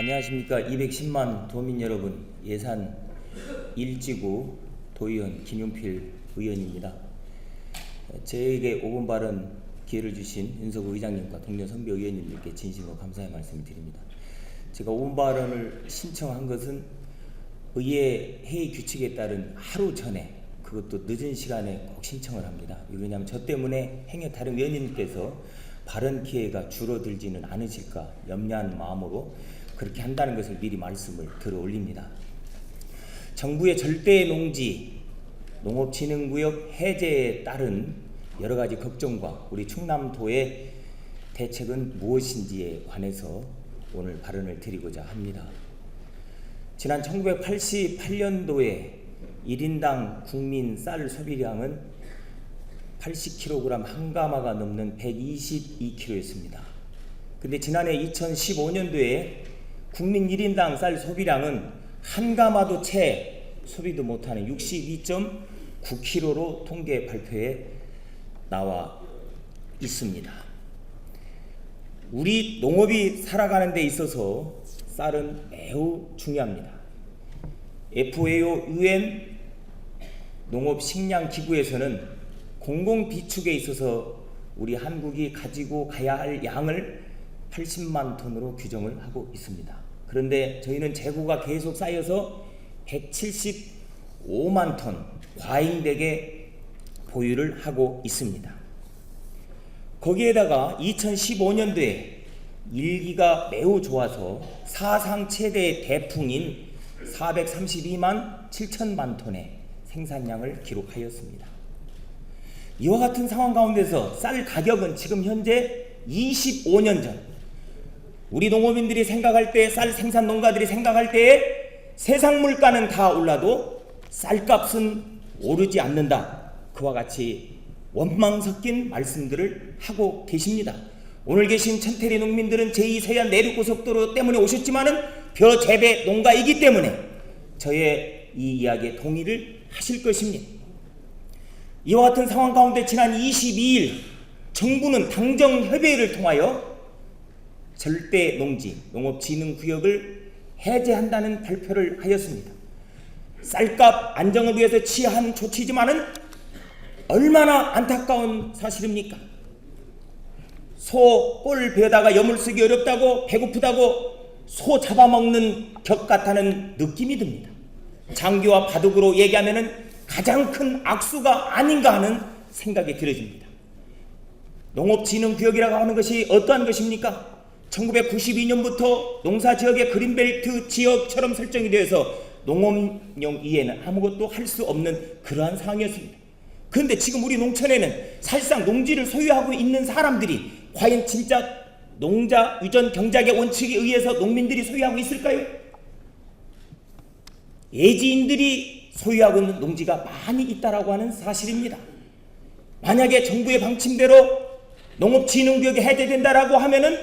안녕하십니까 210만 도민 여러분 예산 일지구 도의원 김용필 의원입니다. 저에게 5분 발언 기회를 주신 윤석 의장님과 동료 선배 의원님들께 진심으로 감사의 말씀을 드립니다. 제가 5분 발언을 신청한 것은 의회 회의 규칙에 따른 하루 전에 그것도 늦은 시간에 꼭 신청을 합니다. 왜냐하면 저 때문에 행여 다른 의원님께서 발언 기회가 줄어들지는 않으실까 염려한 마음으로 그렇게 한다는 것을 미리 말씀을 들어 올립니다. 정부의 절대 농지 농업진흥구역 해제에 따른 여러 가지 걱정과 우리 충남도의 대책은 무엇인지에 관해서 오늘 발언을 드리고자 합니다. 지난 1988년도에 1인당 국민 쌀 소비량은 80kg 한 가마가 넘는 122kg였습니다. 근데 지난해 2015년도에 국민 1인당 쌀 소비량은 한 가마도 채 소비도 못하는 62.9kg로 통계 발표에 나와 있습니다. 우리 농업이 살아가는 데 있어서 쌀은 매우 중요합니다. FAO UN 농업식량기구에서는 공공비축에 있어서 우리 한국이 가지고 가야 할 양을 80만 톤으로 규정을 하고 있습니다. 그런데 저희는 재고가 계속 쌓여서 175만 톤 과잉되게 보유를 하고 있습니다. 거기에다가 2015년도에 일기가 매우 좋아서 사상 최대 대풍인 432만 7천만 톤의 생산량을 기록하였습니다. 이와 같은 상황 가운데서 쌀 가격은 지금 현재 25년 전 우리 농업인들이 생각할 때 쌀 생산 농가들이 생각할 때에 세상 물가는 다 올라도 쌀값은 오르지 않는다. 그와 같이 원망 섞인 말씀들을 하고 계십니다. 오늘 계신 천태리 농민들은 제2세안 내륙고속도로 때문에 오셨지만은 벼 재배 농가이기 때문에 저의 이 이야기에 동의를 하실 것입니다. 이와 같은 상황 가운데 지난 22일 정부는 당정 협의회를 통하여 절대 농지 농업진흥구역을 해제한다는 발표를 하였습니다. 쌀값 안정을 위해서 취한 조치지만은 얼마나 안타까운 사실입니까? 소골 베다가 여물 쓰기 어렵다고 배고프다고 소 잡아먹는 격 같다는 느낌이 듭니다. 장기와 바둑으로 얘기하면은 가장 큰 악수가 아닌가 하는 생각이 들어집니다. 농업진흥구역이라고 하는 것이 어떠한 것입니까? 1992년부터 농사지역의 그린벨트 지역처럼 설정이 되어서 농업용 이에는 아무것도 할 수 없는 그러한 상황이었습니다. 그런데 지금 우리 농촌에는 사실상 농지를 소유하고 있는 사람들이 과연 진짜 농자 유전 경작의 원칙에 의해서 농민들이 소유하고 있을까요? 예지인들이 소유하고 있는 농지가 많이 있다라고 하는 사실입니다. 만약에 정부의 방침대로 농업진흥구역이 해제된다라고 하면은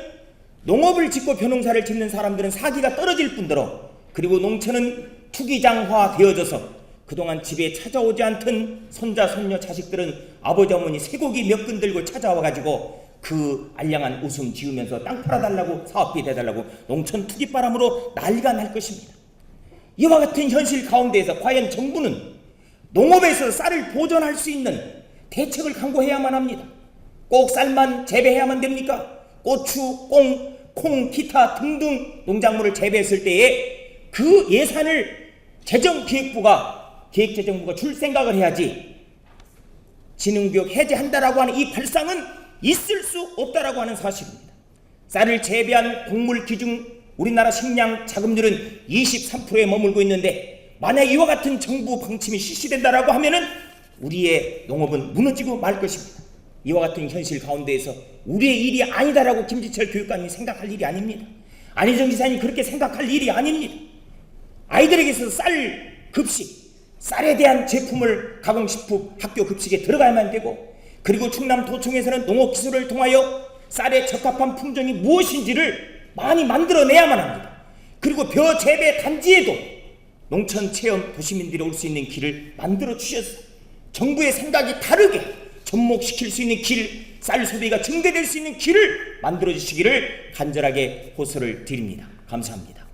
농업을 짓고 벼농사를 짓는 사람들은 사기가 떨어질 뿐더러 그리고 농촌은 투기장화 되어져서 그동안 집에 찾아오지 않던 손자 손녀 자식들은 아버지 어머니 쇠고기 몇 근 들고 찾아와 가지고 그 알량한 웃음 지으면서 땅 팔아달라고 사업비 대달라고 농촌 투기바람으로 난리가 날 것입니다. 이와 같은 현실 가운데에서 과연 정부는 농업에서 쌀을 보존할 수 있는 대책을 강구해야만 합니다. 꼭 쌀만 재배해야만 됩니까? 고추, 꽁, 콩, 기타 등등 농작물을 재배했을 때에 그 예산을 재정기획부가 기획재정부가 줄 생각을 해야지 진흥교육 해제한다라고 하는 이 발상은 있을 수 없다라고 하는 사실입니다. 쌀을 재배한 곡물 기준 우리나라 식량 자금률은 23%에 머물고 있는데 만약 이와 같은 정부 방침이 실시된다라고 하면은 우리의 농업은 무너지고 말 것입니다. 이와 같은 현실 가운데에서 우리의 일이 아니다라고 김지철 교육감이 생각할 일이 아닙니다. 안희정 지사님 그렇게 생각할 일이 아닙니다. 아이들에게서 쌀 급식, 쌀에 대한 제품을 가공식품 학교 급식에 들어가야만 되고 그리고 충남 도청에서는 농업기술을 통하여 쌀에 적합한 품종이 무엇인지를 많이 만들어내야만 합니다. 그리고 벼 재배 단지에도 농촌 체험 도시민들이 올 수 있는 길을 만들어 주셔서 정부의 생각이 다르게 접목시킬 수 있는 길, 쌀 소비가 증대될 수 있는 길을 만들어 주시기를 간절하게 호소를 드립니다. 감사합니다.